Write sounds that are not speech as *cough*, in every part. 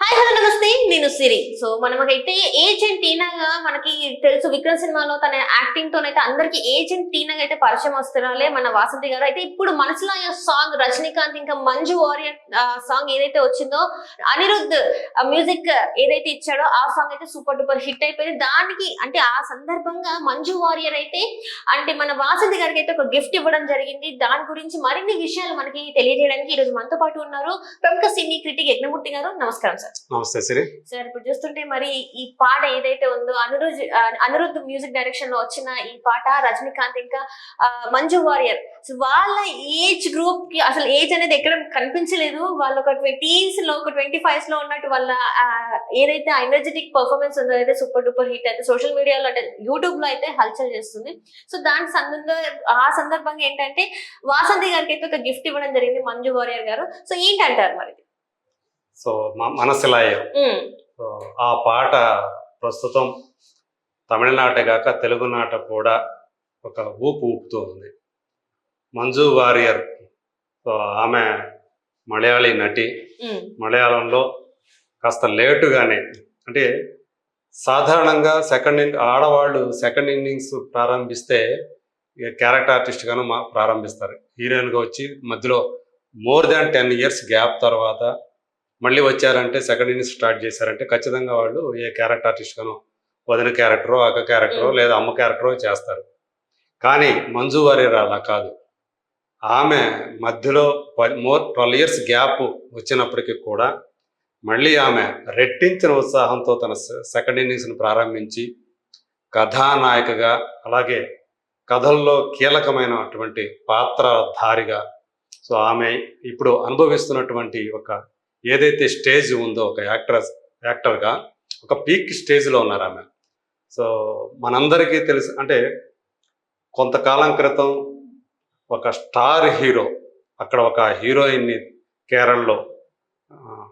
Hi hello నమస్తే నేను సిరి so మనమైతే ఏజెంట్ టీనాగా మనకి తెలుసు విక్రమ్ సినిమాలో తన యాక్టింగ్ తోనైతే అందరికి ఏజెంట్ టీనాగా అయితే పరిచయం వస్తున్నారే మన వాసంతి గారు. అయితే ఇప్పుడు మనసులో సాంగ్ రజనీకాంత్ ఇంకా మంజు వారియర్ సాంగ్ ఏదైతే వచ్చిందో అనిరుద్ధ్ మ్యూజిక్ ఏదైతే ఇచ్చాడో ఆ సాంగ్ అయితే సూపర్ డూపర్ హిట్ అయిపోయింది. దానికి అంటే ఆ సందర్భంగా మంజు వారియర్ అయితే అంటే మన వాసంతి గారికి అయితే ఒక గిఫ్ట్ ఇవ్వడం జరిగింది. దాని గురించి మరిన్ని విషయాలు మనకి తెలియజేయడానికి ఈ రోజు మనతో పాటు ఉన్నారు ప్రముఖ సినీ క్రిటిక్ యజ్ఞమూర్తి గారు. నమస్కారం సార్. నమస్తే సార్ ఇప్పుడు చూస్తుంటే మరి ఈ పాట ఏదైతే ఉందో అనిరుద్ అనిరుద్ మ్యూజిక్ డైరెక్షన్లో వచ్చిన ఈ పాట రజనీకాంత్ ఇంకా మంజు వారియర్ సో వాళ్ళ ఏజ్ గ్రూప్కి అసలు ఏజ్ అనేది ఎక్కడ కనిపించలేదు. వాళ్ళు ఒక ట్వంటీస్లో ఒక ట్వంటీ ఫైవ్స్లో ఉన్నట్టు వాళ్ళ ఏదైతే ఎనర్జెటిక్ పర్ఫార్మెన్స్ ఉందో అయితే సూపర్ డూపర్ హిట్ అయితే సోషల్ మీడియాలో అంటే యూట్యూబ్లో అయితే హల్చల్ చేస్తుంది. సో దాని సందర్భంగా ఆ సందర్భంగా ఏంటంటే వాసంతి గారికి అయితే ఒక గిఫ్ట్ ఇవ్వడం జరిగింది మంజు వారియర్ గారు. సో ఏంటంటారు మరి? సో మ- మనసిలాయం సో ఆ పాట ప్రస్తుతం తమిళనాట కాక తెలుగునాట కూడా ఒక ఊపు ఊపుతూ ఉంది మంజు వారియర్ సో ఆమె మలయాళీ నటి. మలయాళంలో కాస్త లేటుగానే అంటే సాధారణంగా సెకండ్ ఇన్ ఆడవాళ్ళు సెకండ్ ఇన్నింగ్స్ ప్రారంభిస్తే క్యారెక్టర్ ఆర్టిస్ట్గాను మా ప్రారంభిస్తారు. హీరోయిన్గా వచ్చి మధ్యలో more than ten years gap తర్వాత మళ్ళీ వచ్చారంటే సెకండ్ ఇన్నింగ్స్ స్టార్ట్ చేశారంటే ఖచ్చితంగా వాళ్ళు ఏ క్యారెక్టర్ ఆర్టిస్ట్గాను వదిన క్యారెక్టరో అక్క క్యారెక్టరో. లేదా అమ్మ క్యారెక్టరో చేస్తారు కానీ మంజు వారియర్ అలా కాదు ఆమె మధ్యలో మోర్ ట్వెల్వ్ ఇయర్స్ గ్యాప్ వచ్చినప్పటికీ కూడా మళ్ళీ ఆమె రెట్టించిన ఉత్సాహంతో తన సెకండ్ ఇన్నింగ్స్ను ప్రారంభించి కథానాయికగా అలాగే కథల్లో కీలకమైనటువంటి పాత్రధారిగా సో ఆమె ఇప్పుడు అనుభవిస్తున్నటువంటి ఒక ఏదైతే స్టేజ్ ఉందో ఒక యాక్టర్ యాక్టర్గా ఒక పీక్ స్టేజ్లో ఉన్నారు ఆమె. సో మనందరికీ తెలుసు అంటే కొంతకాలం క్రితం ఒక స్టార్ హీరో అక్కడ ఒక హీరోయిన్ని కేరళలో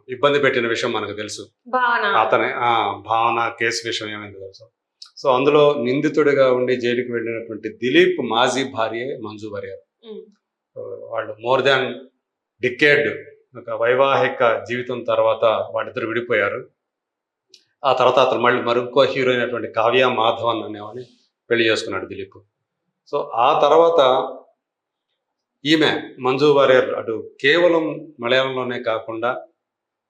ఇబ్బంది పెట్టిన విషయం మనకు తెలుసు. అతని భావన కేసు విషయం ఏమైంది తెలుసు. సో అందులో నిందితుడిగా ఉండి జైలుకి వెళ్ళినటువంటి దిలీప్ మాజీ భార్య మంజు వారియర్. సో వాళ్ళు మోర్ దాన్ డికేడ్ ఒక వైవాహిక జీవితం తర్వాత వాళ్ళిద్దరు విడిపోయారు ఆ తర్వాత అతను మళ్ళీ మరొక హీరో అయినటువంటి కావ్య మాధవన్ అనేవాని పెళ్ళి చేసుకున్నాడు దిలీప్ సో ఆ తర్వాత ఈమె మంజు వారియర్ అటు కేవలం మలయాళంలోనే కాకుండా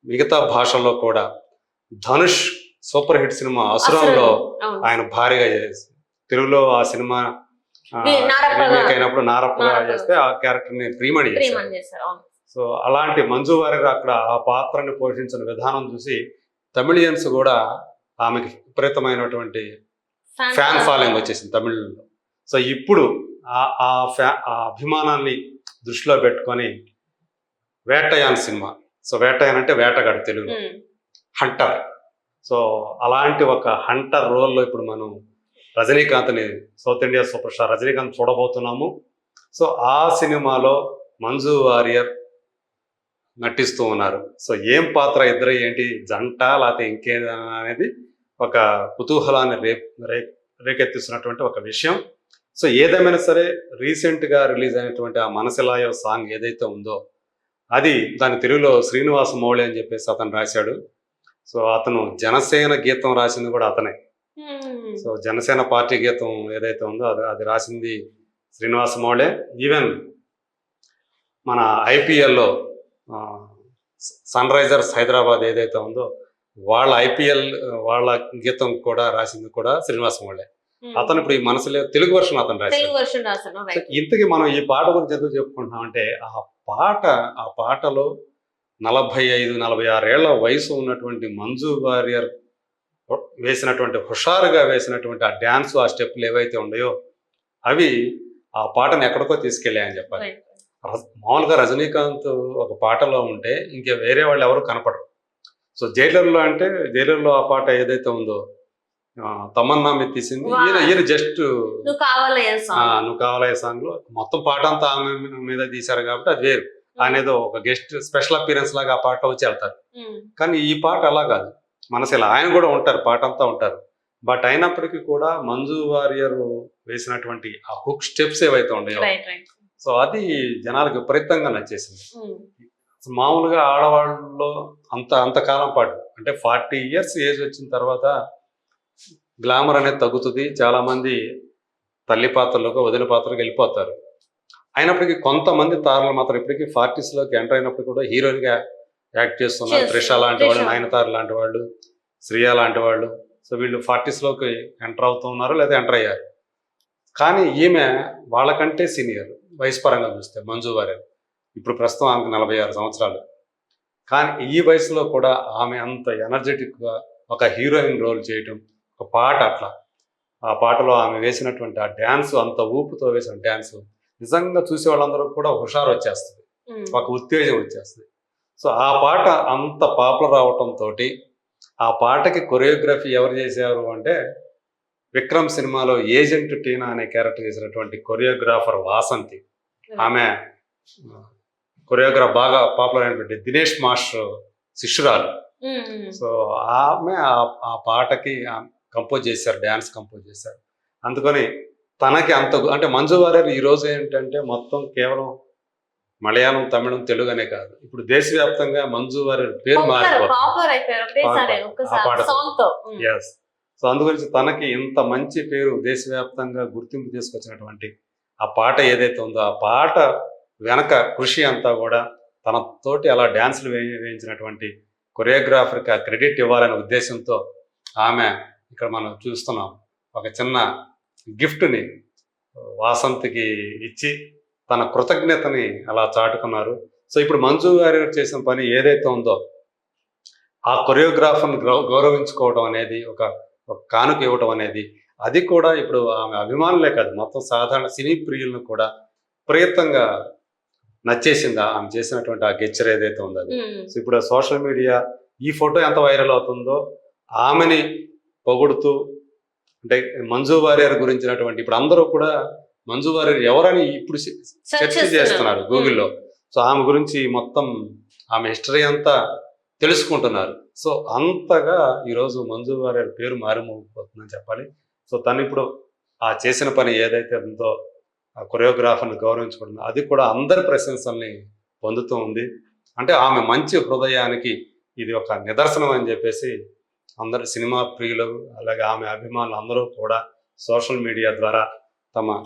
మిగతా భాషల్లో కూడా ధనుష్ సూపర్ హిట్ సినిమా అసురంలో. ఆయన భారీగా చేసి తెలుగులో ఆ సినిమా అయినప్పుడు నారప్పగా. చేస్తే ఆ క్యారెక్టర్ని ప్రీమణి చేశారు సో అలాంటి మంజు వారియర్ అక్కడ ఆ పాత్రని పోషించిన విధానం చూసి తమిళియన్స్ కూడా ఆమెకి విపరీతమైనటువంటి ఫ్యాన్ ఫాలోయింగ్ వచ్చేసింది తమిళంలో. సో ఇప్పుడు ఆ ఆ ఫ్యా ఆ అభిమానాన్ని దృష్టిలో పెట్టుకొని వేటయాన్ సినిమా. సో వేటయాన్ అంటే వేటగాడు తెలుగులో. ఉమ్, హంటర్ సో అలాంటి ఒక హంటర్ రోల్లో ఇప్పుడు మనం రజనీకాంత్ని south India super star Rajinikanth చూడబోతున్నాము. సో ఆ సినిమాలో మంజు వారియర్ నటిస్తూ ఉన్నారు. సో ఏం పాత్ర ఇద్దరు? ఏంటి? జంట లేకపోతే ఇంకేదైనా అనేది ఒక కుతూహలాన్ని రే రే రేకెత్తిస్తున్నటువంటి ఒక విషయం. సో ఏదేమైనా సరే రీసెంట్గా రిలీజ్ అయినటువంటి ఆ మనసిలాయో సాంగ్ ఏదైతే ఉందో అది దాని తెలుగులో శ్రీనివాస మౌళి అని చెప్పేసి అతను రాశాడు. సో అతను జనసేన గీతం రాసింది కూడా అతనే. సో జనసేన పార్టీ గీతం ఏదైతే ఉందో అది అది రాసింది శ్రీనివాస మౌళే. ఈవెన్ మన ఐపీఎల్లో సన్ రైజర్స్ హైదరాబాద్ ఏదైతే ఉందో వాళ్ళ ఐపీఎల్ వాళ్ళ గీతం కూడా రాసింది కూడా శ్రీనివాస ఉమ్. అతను ఇప్పుడు ఈ మనసులో తెలుగు వర్షన్ అతను రాశాడు. ఇంతకీ మనం ఈ పాట గురించి ఎందుకు చెప్పుకుంటున్నాం అంటే ఆ పాట ఆ పాటలో నలభై ఐదు నలభై ఆరేళ్ళ వయసు ఉన్నటువంటి మంజు వారియర్ వేసినటువంటి హుషారుగా వేసినటువంటి ఆ డ్యాన్స్ ఆ స్టెప్లు ఏవైతే ఉన్నాయో అవి ఆ పాటను ఎక్కడికో తీసుకెళ్ళాయని చెప్పాలి. మామూలుగా రజనీకాంత్ ఒక పాటలో ఉంటే ఇంకే వేరే వాళ్ళు ఎవరు కనపడరు. సో జైలర్లో అంటే జైలర్లో ఆ పాట ఏదైతే ఉందో తమన్నా మీద తీసింది. ఈయన ఈయన జస్ట్ నువ్వు కావాలి ఆ, సాంగ్. నువ్వు కావాలే సాంగ్లో మొత్తం పాట అంతా ఆమె మీద తీశారు కాబట్టి అది వేరు. ఆయన ఏదో ఒక గెస్ట్ స్పెషల్ అపీరెన్స్ లాగా ఆ పాట వచ్చి వెళ్తారు. కానీ ఈ పాట అలా కాదు. మనసులో ఆయన కూడా ఉంటారు పాట అంతా ఉంటారు. బట్ అయినప్పటికీ కూడా మంజు వారియర్ వేసినటువంటి ఆ హుక్ స్టెప్స్ ఏవైతే ఉన్నాయో సో అది జనాలకు విపరీతంగా నచ్చేసింది. మామూలుగా ఆడవాళ్ళలో అంత అంతకాలం పాటు అంటే ఫార్టీ ఇయర్స్ ఏజ్ వచ్చిన తర్వాత గ్లామర్ అనేది తగ్గుతుంది. చాలా మంది తల్లి పాత్రలకు వదిన పాత్రలకు వెళ్ళిపోతారు. అయినప్పటికీ కొంతమంది తారలు మాత్రం ఇప్పటికీ ఫార్టీస్లోకి ఎంటర్ అయినప్పుడు కూడా హీరోయిన్గా యాక్ట్ చేస్తున్నారు. త్రిష లాంటి వాళ్ళు. నయనతార లాంటి వాళ్ళు శ్రియా లాంటి వాళ్ళు. సో వీళ్ళు ఫార్టీస్లోకి ఎంటర్ అవుతున్నారు లేదా ఎంటర్ అయ్యారు. కానీ ఈమె వాళ్ళకంటే సీనియర్. వయసు పరంగా చూస్తే మంజు వారియర్ ఇప్పుడు ప్రస్తుతం ఆమెకు నలభై ఆరు సంవత్సరాలు. కానీ ఈ వయసులో కూడా ఆమె అంత ఎనర్జెటిక్గా ఒక హీరోయిన్ రోల్ చేయటం ఒక పాట అట్లా. ఆ పాటలో ఆమె వేసినటువంటి ఆ డ్యాన్స్ అంత ఊపుతో వేసిన డ్యాన్స్ నిజంగా చూసే వాళ్ళందరూ కూడా హుషారు వచ్చేస్తుంది. ఒక ఉత్తేజం వచ్చేస్తుంది. సో ఆ పాట అంత పాపులర్ అవటంతో ఆ పాటకి కొరియోగ్రఫీ ఎవరు చేశారు అంటే విక్రమ్ సినిమాలో ఏజెంట్ టీనా అనే క్యారెక్టర్ చేసినటువంటి కొరియోగ్రాఫర్ వాసంతి. ఆమె కొరియోగ్రాఫ్ బాగా పాపులర్ అయినటువంటి దినేష్ మాస్టర్ శిష్యురాలు. సో ఆమె ఆ- పాటకి కంపోజ్ చేశారు డ్యాన్స్ కంపోజ్ చేశారు. అందుకని తనకి అంత అంటే మంజు వారియర్ ఈ రోజు ఏంటంటే మొత్తం కేవలం మలయాళం తమిళం తెలుగు అనే కాదు. ఇప్పుడు దేశవ్యాప్తంగా మంజు వారియర్ పేరు మారిపోతుంది. సో అందుగురించి తనకి ఇంత మంచి పేరు దేశవ్యాప్తంగా గుర్తింపు తీసుకొచ్చినటువంటి ఆ పాట ఏదైతే ఉందో ఆ పాట వెనక కృషి అంతా కూడా తన తోటి అలా డ్యాన్సులు వేయ వేయించినటువంటి కొరియోగ్రాఫర్కి ఆ క్రెడిట్ ఇవ్వాలనే ఉద్దేశంతో ఆమె ఇక్కడ మనం చూస్తున్నాం. ఒక చిన్న గిఫ్ట్ని వాసంతికి ఇచ్చి తన కృతజ్ఞతని అలా చాటుకున్నారు. సో ఇప్పుడు మంజు గారు చేసిన పని ఏదైతే ఉందో ఆ కొరియోగ్రాఫర్ని గౌ- గౌరవించుకోవడం అనేది ఒక ఒక కానుక ఇవ్వడం అనేది అది కూడా ఇప్పుడు ఆమె అభిమానులే కాదు మొత్తం సాధారణ సినీ ప్రియులను కూడా ప్రయత్నంగా నచ్చేసింది. ఆమె చేసినటువంటి ఆ గెచ్చర్ ఏదైతే ఉందో అది. సో ఇప్పుడు సోషల్ మీడియా ఈ ఫోటో ఎంత వైరల్ అవుతుందో ఆమెని పొగుడుతూ అంటే మంజు వారియర్ గురించినటువంటి ఇప్పుడు అందరూ కూడా మంజు వారియర్ ఎవరని ఇప్పుడు సెర్చ్ చేస్తున్నారు. గూగుల్లో. సో ఆమె గురించి మొత్తం ఆమె హిస్టరీ అంతా తెలుసుకుంటున్నారు. సో అంతగా ఈరోజు మంజు వారియర్ పేరు మారిమోగిపోతుందని చెప్పాలి. సో తను ఇప్పుడు ఆ చేసిన పని ఏదైతే ఉందో ఆ కొరియోగ్రాఫర్ని గౌరవించుకుంటుందో అది కూడా అందరి ప్రశంసల్ని పొందుతూ ఉంది. అంటే ఆమె మంచి హృదయానికి ఇది ఒక నిదర్శనం అని చెప్పేసి అందరు సినిమా ప్రియులు అలాగే ఆమె అభిమానులు అందరూ కూడా సోషల్ మీడియా ద్వారా తమ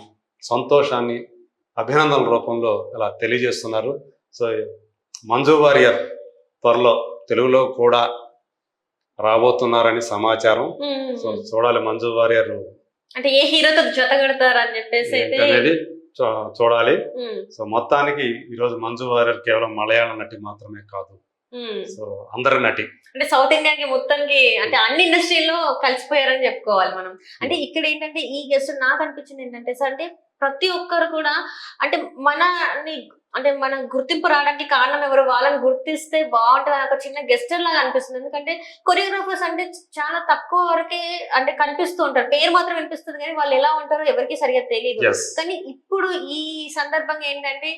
సంతోషాన్ని అభినందనల రూపంలో ఇలా తెలియజేస్తున్నారు. సో మంజు వారియర్ త్వరలో తెలుగులో కూడా రాబోతున్నారని సమాచారం. సో. చూడాలి మంజు వారియర్ అంటే ఏ హీరోతో జత కడతారు అని చెప్పేసి అనేది చూడాలి. సో మొత్తానికి ఈరోజు మంజు వారియర్ కేవలం మలయాళ నటి మాత్రమే కాదు. సో అందరి నటి. అంటే సౌత్ ఇండియాకి మొత్తానికి అంటే అన్ని ఇండస్ట్రీలో కలిసిపోయారని చెప్పుకోవాలి మనం. అంటే ఇక్కడ ఏంటంటే ఈ గెస్ట్ నాకు అనిపించింది ఏంటంటే సార్ అంటే ప్రతి ఒక్కరు కూడా అంటే మనని అంటే మన గుర్తింపు రావడానికి కారణం ఎవరు? వాళ్ళని గుర్తిస్తే బాగుంటుంది అని ఒక చిన్న గెస్టర్ లాగా అనిపిస్తుంది. ఎందుకంటే కొరియోగ్రాఫర్స్ అంటే చాలా తక్కువ వరకే అంటే కనిపిస్తూ ఉంటారు. పేరు మాత్రం వినిపిస్తుంది కానీ వాళ్ళు ఎలా ఉంటారో ఎవరికి సరిగా తెలియదు కానీ ఇప్పుడు ఈ సందర్భంగా ఏంటంటే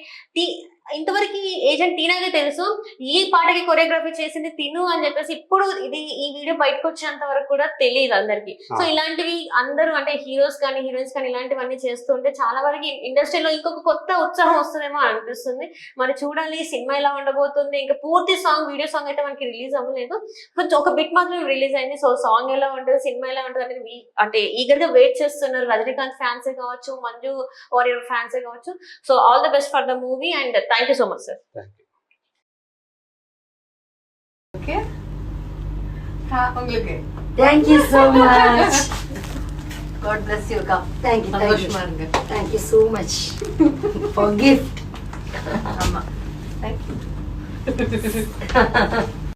ఇంతవరకు ఏజెంట్ టీనాగే తెలుసు. ఈ పాటకి కొరియోగ్రఫీ చేసింది తిను అని చెప్పేసి ఇప్పుడు ఇది ఈ వీడియో బయటకు వచ్చేంత వరకు కూడా తెలియదు అందరికి. సో. ఇలాంటివి అందరూ అంటే హీరోస్ కానీ హీరోయిన్స్ కానీ ఇలాంటివన్నీ చేస్తుంటే చాలా వరకు ఇండస్ట్రీలో ఇంకొక కొత్త ఉత్సాహం వస్తుందేమో అని అనిపిస్తుంది. మరి చూడాలి సినిమా ఎలా ఉండబోతుంది? ఇంకా పూర్తి సాంగ్ వీడియో సాంగ్ అయితే మనకి రిలీజ్ అవ్వలేదు. కొంచెం ఒక బిట్ మాత్రం రిలీజ్ అయింది. సో సాంగ్ ఎలా ఉంటుంది సినిమా ఎలా ఉంటుంది అనేది అంటే ఈగర్గా వెయిట్ చేస్తున్నారు. రజనీకాంత్ ఫ్యాన్సే కావచ్చు మంజు వారియర్ ఫ్యాన్సే కావచ్చు. So all the best for the movie and Thank you so much, sir. Thank you. Okay. Thank you so much. God bless you, அக்கா Thank you, thank you. Thank you so much for gift. Thank you. *laughs*